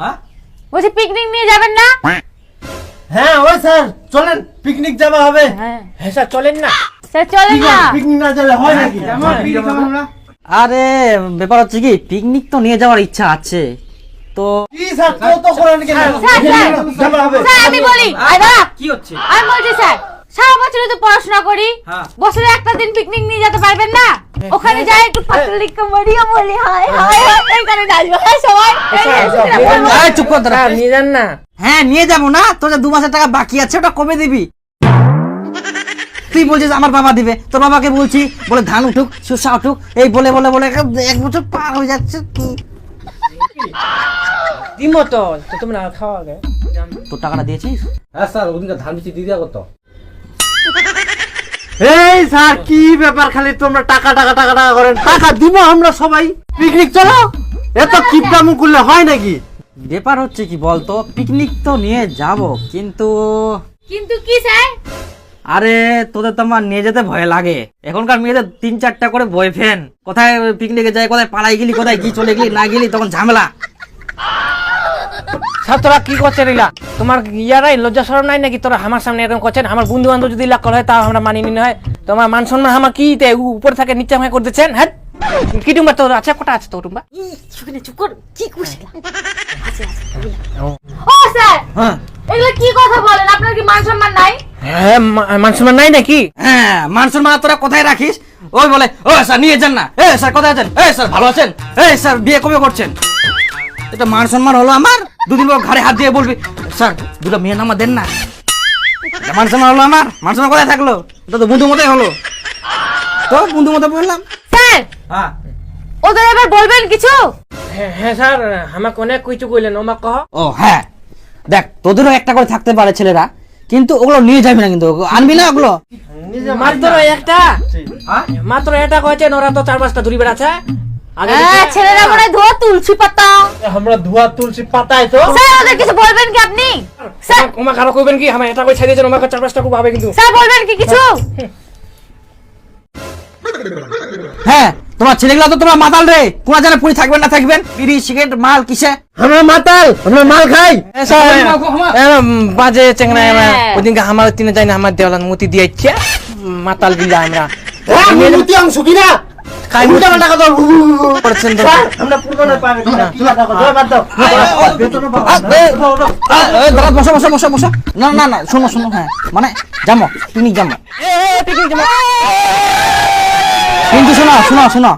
হ্যাঁ? বলছি পিকনিক নিয়ে যাবেন না? হ্যাঁ ওই স্যার চলেন পিকনিক যাওয়া হবে। হ্যাঁ। হ্যাঁ স্যার চলেন না। স্যার চলেন না। পিকনিক না গেলে হয় নাকি? আরে ব্যাপার হচ্ছে কি পিকনিক তো নিয়ে যাওয়ার ইচ্ছা আছে। তো কি স্যার তো তো করেন কেন স্যার, আমি বলি আরে দাঁড়া। কি হচ্ছে? আমি বলছি স্যার সারা বছরে তো পড়াশোনা করি হ্যাঁ। বছরে একটা দিন পিকনিক নিয়ে যেতে পারবেন না? ওখানে যাই একটু পাতলি কমেডিও বলি হাই হাই হাই এখানে নাচবো। হ্যাঁ সবাই এই, এই, চুপ কর। নিয়ে যান না। হ্যাঁ নিয়ে যাব না। তোর দু মাসের টাকা বাকি আছে ওটা কবে দিবি। তুই বলছিস আমার বাবা দিবে। তোর বাবাকে বলছি বলে ধান উঠুক শস্য উঠুক এই বলে বলে বলে এক বছর পার হয়ে যাচ্ছে কি- দিমো তো তো তোমরা খাও আগে। তোর টাকাটা দিয়েছিস? হ্যাঁ স্যার ওদিনকে ধান বিচি দিয়ে দেওয়া কত এই স্যার কি ব্যাপার খালি তোমরা টাকা টাকা টাকা টাকা করেন? টাকা দিব আমরা সবাই। পিকনিক চলো। এত কিপটামু করলে হয় নাকি? ব্যাপার হচ্ছে কি বলতো পিকনিক তো নিয়ে যাব কিন্তু কিন্তু কি স্যার? আরে তোদের তো আমার নিয়ে যেতে ভয় লাগে। এখনকার মেয়েদের তিন চারটা করে বয়ফ্রেন্ড কোথায় পিকনিকে যায় কোথায় পালাই গেলি কোথায় কি চলে গেলি না গেলি তখন ঝামেলা। স্যার তোরা কি করছেন এলা? তোমার ইয়ারাই লজ্জা শরম নাই নাকি? তোরা আমার সামনে এরকম করছেন? আমার বন্ধু বান্ধব যদি লাগ হয় তাও আমরা মানি হয় তোমার মান সম্মান আমার কি তে উপরে থাকে নিচে আমাকে করতেছেন হ্যাঁ? কি টুম্বা তোর? আছে কটা আছে তোর টুম্বা? শুনে চুপ কর কি কুশলা আছে আছে ও। স্যার! হ্যাঁ। এগুলো কি কথা বলেন? আপনার কি মান সম্মান নাই? হ্যাঁ মান সম্মান নাই নাকি? হ্যাঁ মান সম্মান তোরা কোথায় রাখিস? ওই বলে ও স্যার নিয়ে যান না। এ স্যার কোথায় আছেন? এ স্যার ভালো আছেন? এ স্যার বিয়ে কবে করছেন? এটা মান সম্মান হলো আমার? দুদিন পর ঘাড়ে হাত দিয়ে বলবি স্যার দুটো মেয়ে নামা দেন না। মান সম্মান হলো আমার? মান সম্মান কোথায় থাকল? এটা তো বন্ধু মতোই হলো। তো বন্ধু মতো বললাম। স্যার হ্যাঁ। ওদের এবার বলবেন কিছু? হ্যাঁ হ্যাঁ স্যার আমাকে অনেক কিছু কইলেন ওমা কহ। ও হ্যাঁ। দেখ তোদেরও একটা করে থাকতে পারে ছেলেরা কিন্তু ওগুলো নিয়ে যাবি না কিন্তু। আনবি না ওগুলো? মাত্র একটা? মাত্র এটা কয়েছেন ওরা তো চার পাঁচটা ধরি বেড়াচ্ছে হ্যাঁ ছেলেরা মনে ধোয়া তুলসী পাতা। আমরা ধোয়া তুলসী পাতায় তো। স্যার ওদের কিছু বলবেন কি আপনি? স্যার ওমা কারও কইবেন কি? আমার এটা কই ছাড়িয়েছেন ওমাকে চার পাঁচটা খুব হবে কিন্তু। স্যার বলবেন কি কিছু? হ্যাঁ তোমার ছেলেগুলো তো তোমার মাতাল রে। কোনা জানে পুরি থাকবেন না থাকবেন? বিড়ি সিগারেট মাল কিসে? আমরা মাতাল আমরা মাল খাই। বাজে চেংরা হ্যাঁ। ওদিনকে আমার তিনে যাই না আমার দেওয়ালান মতি দিয়েছে মাতাল গিলা আমরা। মুতি অংশ কিনা? খাই উল্টা পাল্টা কথা। করছেন তো আমরা পাবে তুমি থাকো বাদ দাও না। দাঁড়া, বসো বসো বসো বসো না না না শোনো শোনো হ্যাঁ মানে জামো তুমি জামো কিন্তু শোনো শোনো শোনো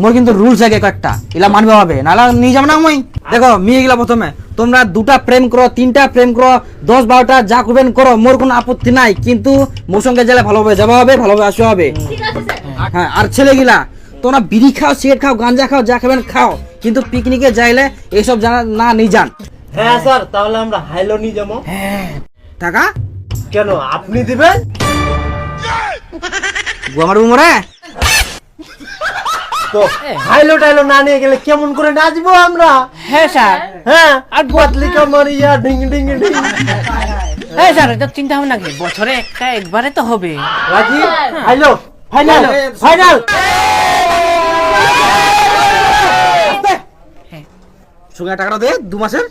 মোর কিন্তু রুলস আছে কয়েকটা এলা মানবে হবে নালা নিয়ে যাব না মই। দেখো মেয়ে গেলা প্রথমে। তোমরা দুটা প্রেম করো তিনটা প্রেম করো দশ বারোটা যা করবেন করো মোর কোনো আপত্তি নাই। কিন্তু মোর সঙ্গে গেলে ভালোভাবে যাওয়া হবে ভালোভাবে আসা হবে। হ্যাঁ আর ছেলেগুলা তোমরা বিড়ি খাও সিগারেট খাও গাঞ্জা খাও যা খাবেন খাও। কিন্তু পিকনিকে যাইলে এইসব জানা না নিয়ে যান। হ্যাঁ স্যার তাহলে আমরা হাইলো নিয়ে যাব। টাকা? কেন আপনি দিবেন? আমার উমরে তো হাইলো টাইলো না নিয়ে গেলে কেমন করে নাচবো আমরা হ্যাঁ স্যার হ্যাঁ আর পাতলিকা মারিয়া ডিং ডিং ডিং হ্যাঁ স্যার এটা চিন্তা হবে নাকি বছরে একটা একবারে তো হবে রাজি হাইলো ফাইনাল ফাইনাল সঙ্গে টাকাটা দে দু মাসের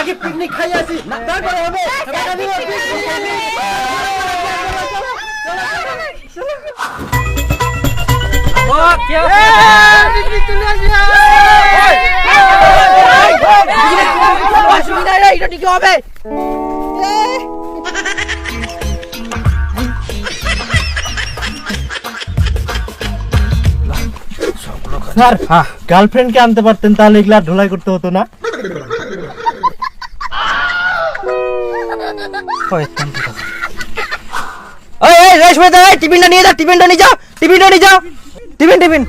আগে পিকনিক খাই আসি তারপরে হবে স্যার গার্লফ্রেন্ডকে আনতে পারতেন তাহলে এগুলা ঢোলাই করতে হতো না টিফিনটা নিয়ে যা টিফিনটা নিয়ে যাও টিফিনটা নিয়ে যাও টিফিন টিফিন।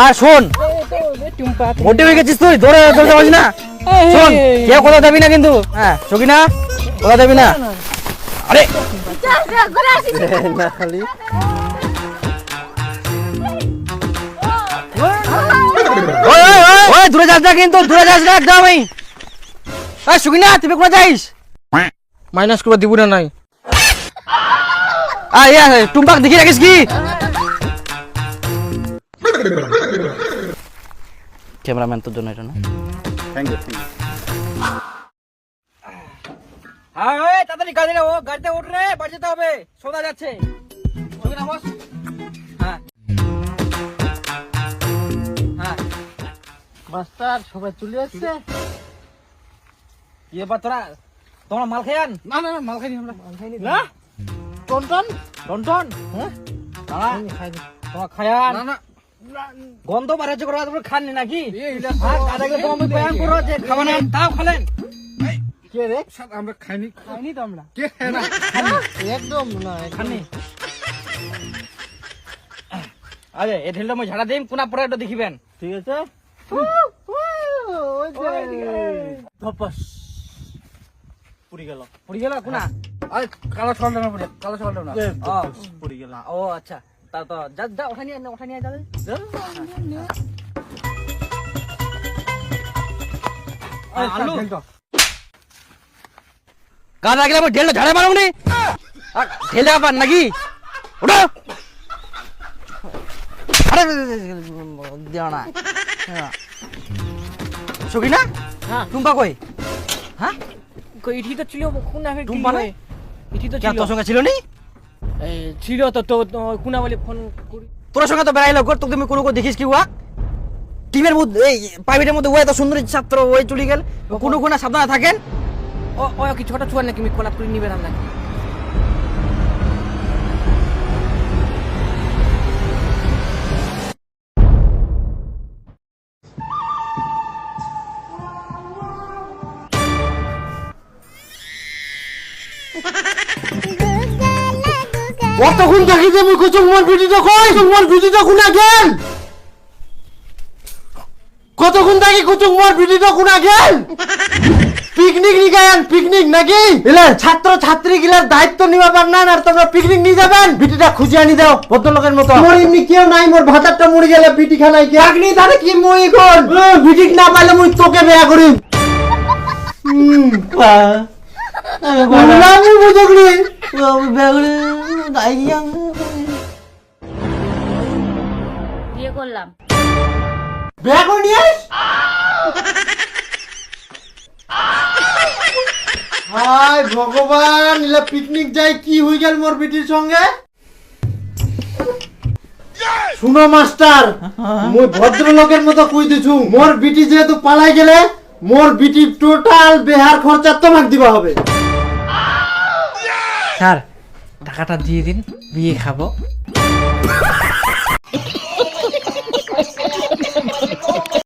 আর শোন। মোটে হয়ে গেছিস তুই ধরে ধরে যাবি না? শোন কেউ কোথাও যাবি না কিন্তু। হ্যাঁ চকি না কোথাও যাবি না? আরে। ওই দূরে যাস না কিন্তু দূরে যাস না একদম এই। তুমি কোথায় যাইস? মাইনাস করে দিব না নাই। টুম্পাক দেখি রাখিস কি ক্যামেরাম্যান তোর জন্য এটা না থ্যাংক ইউ ও গাড়িতে বাড়ি যেতে হবে যাচ্ছে। হ্যাঁ।, হ্যাঁ। সবাই চলে তোরা তোমরা মাল খাই না না মাল খাইনি আমরা। মাল না? টনটন হ্যাঁ? দাঁড়া। তোমরা খায়ান না না। গন্ধ বাড়াচ্ছে করে তোমরা খাননি নাকি? হ্যাঁ দাদাকে তো আমি বয়ান করো যে খাবা না তাও খালেন। কে রে? আমরা খাইনি। খাইনি তো আমরা। কে না? একদম না খাননি। আরে এ ঢেলটা মই ঝাড়া দিম কোনা পরে এটা দেখিবেন। ঠিক আছে। ধপাস। পুরি গেল। পড়ে গেল কোনা? আরে কালো ছলটা না পুরি কালো ছলটা না ও গেল ও আচ্ছা তা তো যা যা ওখানে ওখানে আয় যাবে আলু গান লাগলে আমি ঢেলটা ঝাড়ে মারো নি ঢেলে আবার নাকি ওটা আরে দেও না সকি না হ্যাঁ টুম্পা কই হ্যাঁ কই ইঠি তো ছিল কোনা ফের টুম্পা না? তো ছিল। তোর সঙ্গে ছিল নি? ছিল তো তো কুনা বলে ফোন করি। তোর সঙ্গে তো বেড়াইলো কর তোকে তুমি কোনো দেখিস কি ওয়া টিমের মধ্যে এই প্রাইভেটের মধ্যে ওই এত সুন্দর ছাত্র ওই চলে গেল। কোনো কোনো সাবধানে থাকেন। ও ও কি ছোট ছুয়ার নাকি আমি কলাপ করে নিবে নাকি? কতক্ষণ থাকি যে মুই কুচুং মোর ভিডিওটা কই কুচুং মোর ভিডিওটা কোনা গেল কতক্ষণ থাকি কুচুং মোর ভিডিওটা কোনা গেল পিকনিক নিগান পিকনিক নাকি এলে ছাত্র ছাত্রী গিলার দায়িত্ব নিবা পার না আর তোমরা পিকনিক নিয়ে যাবেন বিটিটা খুঁজে আনি দাও ভদ্রলোকের মতো মোর এমনি কেউ নাই মোর ভাতারটা মরে গেলে বিটি খানাই কি আগনি তাহলে কি মই এখন বিটিক না পাইলে মুই তোকে বেয়া করিম হুম বুঝগলি বেগড়ে দাইয়া হাই ভগবান পিকনিক যাই, কি হই গেল মোর বিটির সঙ্গে? শুনো, মাস্টার, মুই ভদ্রলোকের মতো কই দিছু মোর বিটি যেহেতু পালাই গেলে, মোর বিটি টোটাল বেহার খরচা তোমাক দিবা হবে। স্যার টাকাটা দিয়ে দিন বিয়ে খাব।